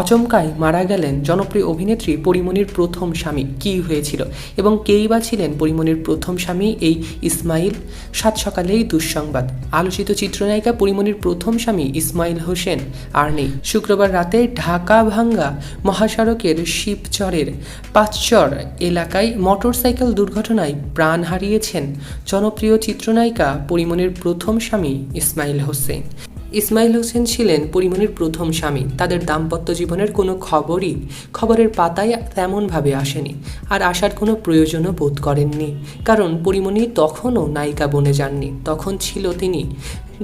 অচমকায় মারা গেলেন জনপ্রিয় অভিনেত্রী পরিমণির প্রথম স্বামী, কী হয়েছিল? এবং কেই বা ছিলেন পরিমণির প্রথম স্বামী, এই ইসমাইল? সাত সকালেই দুঃসংবাদ। আলোচিত চিত্রনায়িকা পরিমণির প্রথম স্বামী ইসমাইল হোসেন, আর নেই। শুক্রবার রাতে ঢাকা ভাঙ্গা মহাসড়কের শিবচরের পাঁচচর এলাকায় মোটরসাইকেল দুর্ঘটনায় প্রাণ হারিয়েছেন জনপ্রিয় চিত্রনায়িকা পরিমণির প্রথম স্বামী ইসমাইল হোসেন। ইসমাইল হোসেন ছিলেন পরিমণির প্রথম স্বামী। তাদের দাম্পত্য জীবনের কোনো খবরই খবরের পাতায় তেমনভাবে আসেনি আর আসার কোনো প্রয়োজনও বোধ করেননি। কারণ পরিমণি তখনও নায়িকা বনে যাননি। তখন ছিল তিনি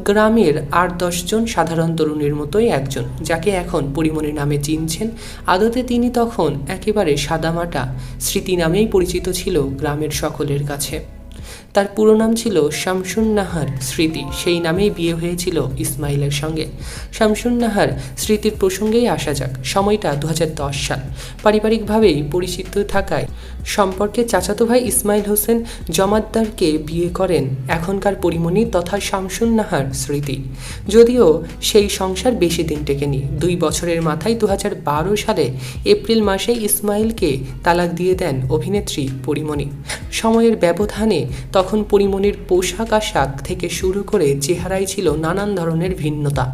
গ্রামের আট দশজন সাধারণ তরুণীর মতোই একজন, যাকে এখন পরিমণি নামে চিনছেন। আদতে তিনি তখন একেবারে সাদামাটা স্মৃতি নামেই পরিচিত ছিল গ্রামের সকলের কাছে। তার পুরো নাম ছিল শামসুন নাহার স্মৃতি। সেই নামেই বিয়ে হয়েছিল ইসমাইলের সঙ্গে। শামসুন নাহার স্মৃতির প্রসঙ্গেই আসা যাক, সময়টা দু সাল। পারিবারিকভাবেই পরিচিত থাকায় সম্পর্কে চাচাতো ভাই ইসমাইল হোসেন জমাদ্দারকে বিয়ে করেন এখনকার পরিমণি তথা শামসুন নাহার স্মৃতি। যদিও সেই সংসার বেশি দিন টেকেনি। দুই বছরের মাথায় দু হাজার বারো সালে এপ্রিল মাসে ইসমাইলকে তালাক দিয়ে দেন অভিনেত্রী পরিমণি। সময়ের ব্যবধানে তখন পরিমণির পোশাক আশাক থেকে শুরু করে চেহারাই ছিল নানান ধরনের ভিন্নতা।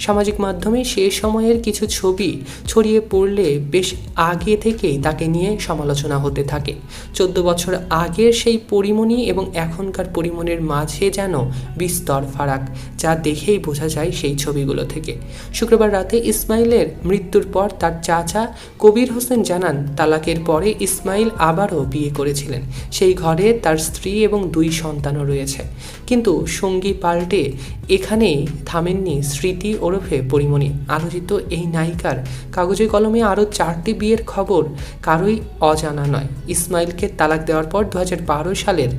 সামাজিক মাধ্যমে সে সময়ের কিছু ছবি ছড়িয়ে পড়লে বেশ আগে থেকেই তাকে নিয়ে সমালোচনা হতে থাকে। চোদ্দ বছর আগের সেই পরিমণি এবং এখনকার পরিমণির মাঝে যেন বিস্তর ফারাক, যা দেখেই বোঝা যায় সেই ছবিগুলো থেকে। শুক্রবার রাতে ইসমাইলের মৃত্যুর পর তার চাচা কবির হোসেন জানান, তালাকের পরে ইসমাইল আবারও বিয়ে করেছিলেন। সেই ঘরে তার স্ত্রী এবং দুই সন্তানও রয়েছে। কিন্তু সঙ্গী পাল্টে এখানেই থামেননি স্মৃতি ওরফে পরিমণি আলোচিত এই নায়িকার কাগজে কলমে আরও চারটি বিয়ের খবর, কারোই অজানা নয়। ইসমাইলকে তালাক দেওয়ার পর দু হাজার বারো সালের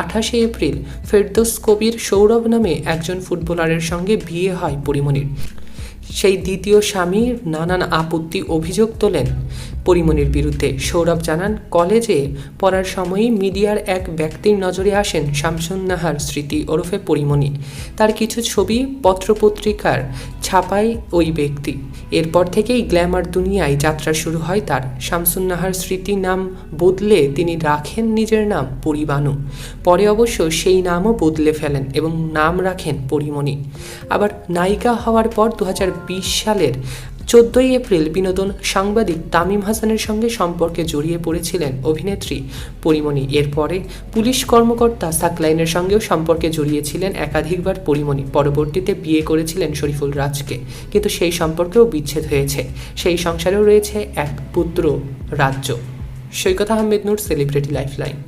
আঠাশে এপ্রিল ফেরদোস কবির সৌরভ নামে একজন ফুটবলারের সঙ্গে বিয়ে হয় পরিমণির। সেই দ্বিতীয় স্বামীর নানান আপত্তি অভিযোগ তোলেন। পরিমণির বিরুদ্ধে। সৌরভ জানান, কলেজে পড়ার সময়ই মিডিয়ার এক ব্যক্তির নজরে আসেন শামসুন নাহার স্মৃতি ওরফে পরিমণি তার কিছু ছবি, পত্রপত্রিকার ছাপায় ওই ব্যক্তি। এরপর থেকেই গ্ল্যামার দুনিয়ায় যাত্রা শুরু হয় তার। শামসুন নাহার স্মৃতি নাম বদলে তিনি রাখেন নিজের নাম পরিবানু। পরে অবশ্য সেই নামও বদলে ফেলেন এবং নাম রাখেন পরিমণি আবার নায়িকা হওয়ার পর দু হাজার বিশ সালের চোদ্দই এপ্রিল বিনোদন সাংবাদিক তামিম হাসানের সঙ্গে সম্পর্কে জড়িয়ে পড়েছিলেন অভিনেত্রী পরিমণি। এরপরে পুলিশ কর্মকর্তা সাকলাইনের সঙ্গেও সম্পর্কে জড়িয়েছিলেন একাধিকবার পরিমণি। পরবর্তীতে বিয়ে করেছিলেন শরীফুল রাজকে। কিন্তু সেই সম্পর্কেও বিচ্ছেদ হয়েছে। সেই সংসারেও রয়েছে এক পুত্র রাজ্য। Saikat Ahmed Noor celebrity lifeline